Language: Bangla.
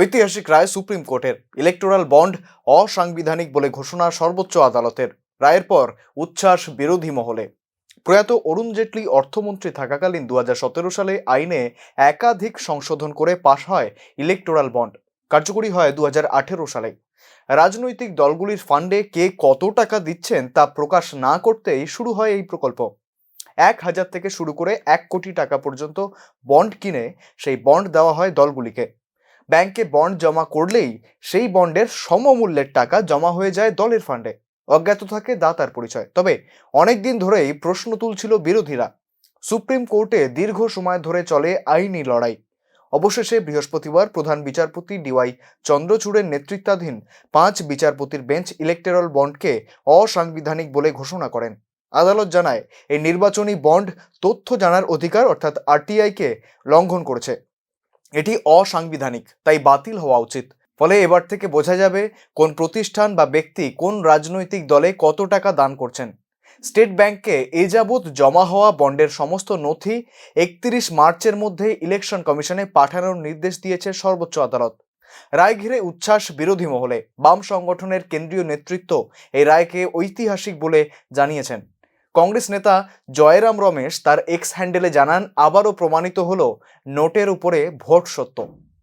ঐতিহাসিক রায় সুপ্রিম কোর্টের ইলেকটোরাল বন্ড অসাংবিধানিক বলে ঘোষণা সর্বোচ্চ আদালতের, রায়ের পর উচ্ছ্বাস বিরোধী মহলে। প্রয়াত অরুণ জেটলি অর্থমন্ত্রী থাকাকালীন দু হাজার সতেরো সালে আইনে একাধিক সংশোধন করে পাশ হয় ইলেকটোরাল বন্ড কার্যকরী হয় দু হাজার আঠেরো সালে। রাজনৈতিক দলগুলির ফান্ডে কে কত টাকা দিচ্ছেন তা প্রকাশ না করতেই শুরু হয় এই প্রকল্প। এক হাজার থেকে শুরু করে এক কোটি টাকা পর্যন্ত বন্ড কিনে সেই বন্ড দেওয়া হয় দলগুলিকে। ব্যাংকে বন্ড জমা করলেই সেই বন্ডের সমমূল্যের টাকা জমা হয়ে যায় দলের ফান্ডে অজ্ঞাত থাকে দাতার পরিচয়। তবে অনেক দিন ধরেই প্রশ্ন তুলছিল বিরোধীরা। সুপ্রিম কোর্টে দীর্ঘ সময় ধরে চলে আইনি লড়াই। অবশেষে বৃহস্পতিবার প্রধান বিচারপতি ডিওয়াই চন্দ্রচূড়ের নেতৃত্বাধীন পাঁচ বিচারপতির বেঞ্চ ইলেকটেরাল বন্ডকে অসাংবিধানিক বলে ঘোষণা করেন। আদালত জানায়, এই নির্বাচনী বন্ড তথ্য জানার অধিকার অর্থাৎ আরটিআইকে লঙ্ঘন করেছে। এটি অসাংবিধানিক, তাই বাতিল হওয়া উচিত। ফলে এবার থেকে বোঝা যাবে কোন প্রতিষ্ঠান বা ব্যক্তি কোন রাজনৈতিক দলে কত টাকা দান করছেন। স্টেট ব্যাংকে এ যাবৎ জমা হওয়া বন্ডের সমস্ত নথি একত্রিশ মার্চের মধ্যে ইলেকশন কমিশনে পাঠানোর নির্দেশ দিয়েছে সর্বোচ্চ আদালত। রায় ঘিরে উচ্ছ্বাস বিরোধী মহলে। বাম সংগঠনের কেন্দ্রীয় নেতৃত্ব এই রায়কে ঐতিহাসিক বলে জানিয়েছেন। কংগ্রেস নেতা জয়রাম রমেশ তার এক্স হ্যান্ডেলে জানান, আবারও প্রমাণিত হল নোটের উপরে ভোট সত্য।